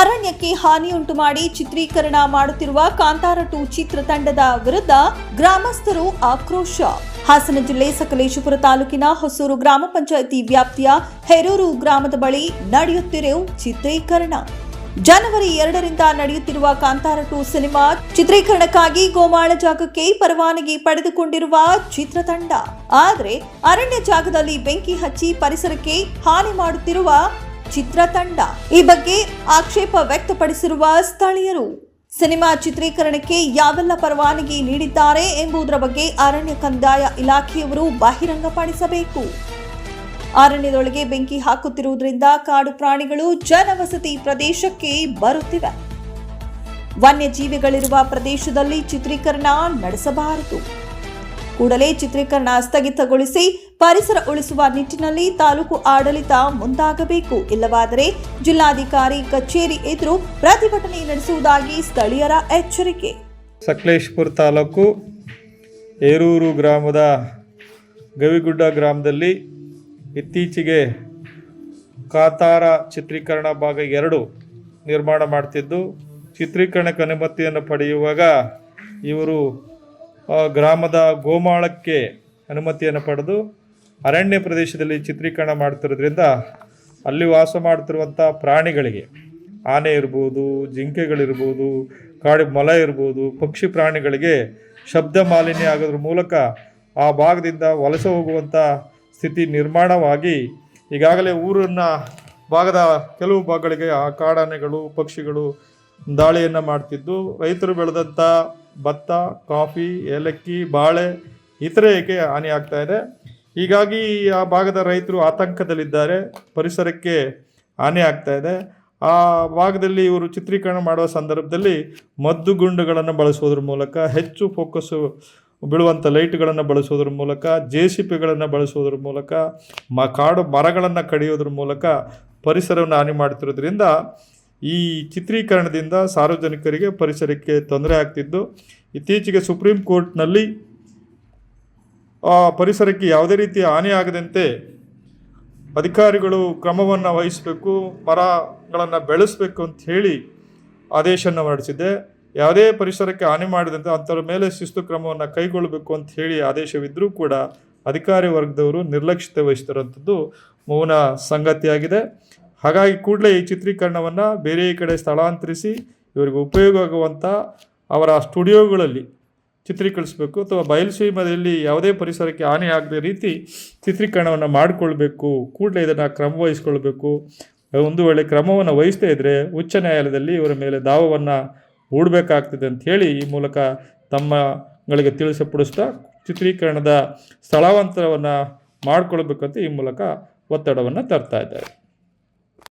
ಅರಣ್ಯಕ್ಕೆ ಹಾನಿಯುಂಟು ಮಾಡಿ ಚಿತ್ರೀಕರಣ ಮಾಡುತ್ತಿರುವ ಕಾಂತಾರ ಟು ಚಿತ್ರತಂಡದ ವಿರುದ್ಧ ಗ್ರಾಮಸ್ಥರು ಆಕ್ರೋಶ. ಹಾಸನ ಜಿಲ್ಲೆ ಸಕಲೇಶಪುರ ತಾಲೂಕಿನ ಹೊಸೂರು ಗ್ರಾಮ ಪಂಚಾಯಿತಿ ವ್ಯಾಪ್ತಿಯ ಹೆರೂರು ಗ್ರಾಮದ ಬಳಿ ನಡೆಯುತ್ತಿರುವ ಚಿತ್ರೀಕರಣ. ಜನವರಿ ಎರಡರಿಂದ ನಡೆಯುತ್ತಿರುವ ಕಾಂತಾರ ಟು ಸಿನಿಮಾ ಚಿತ್ರೀಕರಣಕ್ಕಾಗಿ ಗೋಮಾಳ ಜಾಗಕ್ಕೆ ಪರವಾನಗಿ ಪಡೆದುಕೊಂಡಿರುವ ಚಿತ್ರತಂಡ ಆದರೆ ಅರಣ್ಯ ಜಾಗದಲ್ಲಿ ಬೆಂಕಿ ಹಚ್ಚಿ ಪರಿಸರಕ್ಕೆ ಹಾನಿ ಮಾಡುತ್ತಿರುವ ಚಿತ್ರತಂಡ ಈ ಬಗ್ಗೆ ಆಕ್ಷೇಪ ವ್ಯಕ್ತಪಡಿಸಿರುವ ಸ್ಥಳೀಯರು. ಸಿನಿಮಾ ಚಿತ್ರೀಕರಣಕ್ಕೆ ಯಾವೆಲ್ಲ ಪರವಾನಗಿ ನೀಡಿದ್ದಾರೆ ಎಂಬುದರ ಬಗ್ಗೆ ಅರಣ್ಯ ಕಂದಾಯ ಇಲಾಖೆಯವರು ಬಹಿರಂಗಪಡಿಸಬೇಕು. ಅರಣ್ಯದೊಳಗೆ ಬೆಂಕಿ ಹಾಕುತ್ತಿರುವುದರಿಂದ ಕಾಡು ಪ್ರಾಣಿಗಳು ಜನವಸತಿ ಪ್ರದೇಶಕ್ಕೆ ಬರುತ್ತಿವೆ. ವನ್ಯಜೀವಿಗಳಿರುವ ಪ್ರದೇಶದಲ್ಲಿ ಚಿತ್ರೀಕರಣ ನಡೆಸಬಾರದು. ಕೂಡಲೇ ಚಿತ್ರೀಕರಣ ಸ್ಥಗಿತಗೊಳಿಸಿ ಪರಿಸರ ಉಳಿಸುವ ನಿಟ್ಟಿನಲ್ಲಿ ತಾಲೂಕು ಆಡಳಿತ ಮುಂದಾಗಬೇಕು. ಇಲ್ಲವಾದರೆ ಜಿಲ್ಲಾಧಿಕಾರಿ ಕಚೇರಿ ಎದುರು ಪ್ರತಿಭಟನೆ ನಡೆಸುವುದಾಗಿ ಸ್ಥಳೀಯರ ಎಚ್ಚರಿಕೆ. ಸಕಲೇಶ್ಪುರ ತಾಲೂಕು ಏರೂರು ಗ್ರಾಮದ ಗವಿಗುಡ್ಡ ಗ್ರಾಮದಲ್ಲಿ ಇತ್ತೀಚೆಗೆ ಕಾತಾರ ಚಿತ್ರೀಕರಣ ಭಾಗ ಎರಡು ನಿರ್ಮಾಣ ಮಾಡ್ತಿದ್ದು, ಚಿತ್ರೀಕರಣಕ್ಕೆ ಅನುಮತಿಯನ್ನು ಪಡೆಯುವಾಗ ಇವರು ಗ್ರಾಮದ ಗೋಮಾಳಕ್ಕೆ ಅನುಮತಿಯನ್ನು ಪಡೆದು ಅರಣ್ಯ ಪ್ರದೇಶದಲ್ಲಿ ಚಿತ್ರೀಕರಣ ಮಾಡ್ತಿರೋದ್ರಿಂದ ಅಲ್ಲಿ ವಾಸ ಮಾಡ್ತಿರುವಂಥ ಪ್ರಾಣಿಗಳಿಗೆ ಆನೆ ಇರ್ಬೋದು, ಜಿಂಕೆಗಳಿರ್ಬೋದು, ಕಾಡು ಮೊಲ ಇರ್ಬೋದು, ಪಕ್ಷಿ ಪ್ರಾಣಿಗಳಿಗೆ ಶಬ್ದ ಮಾಲಿನ್ಯ ಆಗೋದ್ರ ಮೂಲಕ ಆ ಭಾಗದಿಂದ ವಲಸೆ ಹೋಗುವಂಥ ಸ್ಥಿತಿ ನಿರ್ಮಾಣವಾಗಿ ಈಗಾಗಲೇ ಊರನ್ನ ಭಾಗದ ಕೆಲವು ಭಾಗಗಳಿಗೆ ಆ ಕಾಡಾನೆಗಳು, ಪಕ್ಷಿಗಳು ದಾಳಿಯನ್ನು ಮಾಡ್ತಿದ್ದು. ರೈತರು ಬೆಳೆದಂಥ ಭತ್ತ, ಕಾಫಿ, ಏಲಕ್ಕಿ, ಬಾಳೆ ಇತರೆ ಏಕೆ ಆಗ್ತಾ ಇದೆ? ಹೀಗಾಗಿ ಆ ಭಾಗದ ರೈತರು ಆತಂಕದಲ್ಲಿದ್ದಾರೆ. ಪರಿಸರಕ್ಕೆ ಹಾನಿ ಆಗ್ತಾ ಇದೆ. ಆ ಭಾಗದಲ್ಲಿ ಇವರು ಚಿತ್ರೀಕರಣ ಮಾಡುವ ಸಂದರ್ಭದಲ್ಲಿ ಮದ್ದು ಗುಂಡುಗಳನ್ನು ಬಳಸೋದ್ರ ಮೂಲಕ, ಹೆಚ್ಚು ಫೋಕಸ್ಸು ಬೀಳುವಂಥ ಲೈಟ್ಗಳನ್ನು ಬಳಸೋದ್ರ ಮೂಲಕ, ಜೆ ಸಿ ಪಿಗಳನ್ನು ಬಳಸೋದ್ರ ಮೂಲಕ, ಮ ಕಾಡು ಮರಗಳನ್ನು ಕಡಿಯೋದ್ರ ಮೂಲಕ ಪರಿಸರವನ್ನು ಹಾನಿ ಮಾಡ್ತಿರೋದ್ರಿಂದ ಈ ಚಿತ್ರೀಕರಣದಿಂದ ಸಾರ್ವಜನಿಕರಿಗೆ ಪರಿಸರಕ್ಕೆ ತೊಂದರೆ ಆಗ್ತಿದ್ದು. ಇತ್ತೀಚೆಗೆ ಸುಪ್ರೀಂ ಕೋರ್ಟ್ನಲ್ಲಿ ಆ ಪರಿಸರಕ್ಕೆ ಯಾವುದೇ ರೀತಿಯ ಹಾನಿಯಾಗದಂತೆ ಅಧಿಕಾರಿಗಳು ಕ್ರಮವನ್ನು ವಹಿಸಬೇಕು, ಮರಗಳನ್ನು ಬೆಳೆಸಬೇಕು ಅಂತ ಹೇಳಿ ಆದೇಶವನ್ನು ಹೊರಡಿಸಿದೆ ಯಾವುದೇ ಪರಿಸರಕ್ಕೆ ಹಾನಿ ಮಾಡಿದಂತೆ ಅಂಥವ್ರ ಮೇಲೆ ಶಿಸ್ತು ಕ್ರಮವನ್ನು ಕೈಗೊಳ್ಳಬೇಕು ಅಂತ ಹೇಳಿ ಆದೇಶವಿದ್ದರೂ ಕೂಡ ಅಧಿಕಾರಿ ವರ್ಗದವರು ನಿರ್ಲಕ್ಷ್ಯತೆ ವಹಿಸ್ತಿರೋಂಥದ್ದು ಮೌನ ಸಂಗತಿಯಾಗಿದೆ. ಹಾಗಾಗಿ ಕೂಡಲೇ ಈ ಚಿತ್ರೀಕರಣವನ್ನು ಬೇರೆ ಕಡೆ ಸ್ಥಳಾಂತರಿಸಿ, ಇವರಿಗೆ ಉಪಯೋಗ ಆಗುವಂಥ ಅವರ ಸ್ಟುಡಿಯೋಗಳಲ್ಲಿ ಚಿತ್ರೀಕರಿಸಬೇಕು ಅಥವಾ ಬಯಲುಸೀಮೆಯಲ್ಲಿ ಯಾವುದೇ ಪರಿಸರಕ್ಕೆ ಹಾನಿ ಆಗದ ರೀತಿ ಚಿತ್ರೀಕರಣವನ್ನು ಮಾಡಿಕೊಳ್ಬೇಕು. ಕೂಡಲೇ ಇದನ್ನು ಕ್ರಮ ವಹಿಸ್ಕೊಳ್ಬೇಕು. ಒಂದು ವೇಳೆ ಕ್ರಮವನ್ನು ವಹಿಸ್ತಾ ಇದ್ದರೆ ಉಚ್ಚ ನ್ಯಾಯಾಲಯದಲ್ಲಿ ಇವರ ಮೇಲೆ ದಾವವನ್ನು ಹೂಡಬೇಕಾಗ್ತದೆ ಅಂತ ಹೇಳಿ ಈ ಮೂಲಕ ತಮ್ಮಗಳಿಗೆ ತಿಳಿಸಪಡಿಸ್ತಾ ಚಿತ್ರೀಕರಣದ ಸ್ಥಳಾಂತರವನ್ನು ಮಾಡಿಕೊಳ್ಬೇಕಂತ ಈ ಮೂಲಕ ಒತ್ತಡವನ್ನು ತರ್ತಾ ಇದ್ದಾರೆ.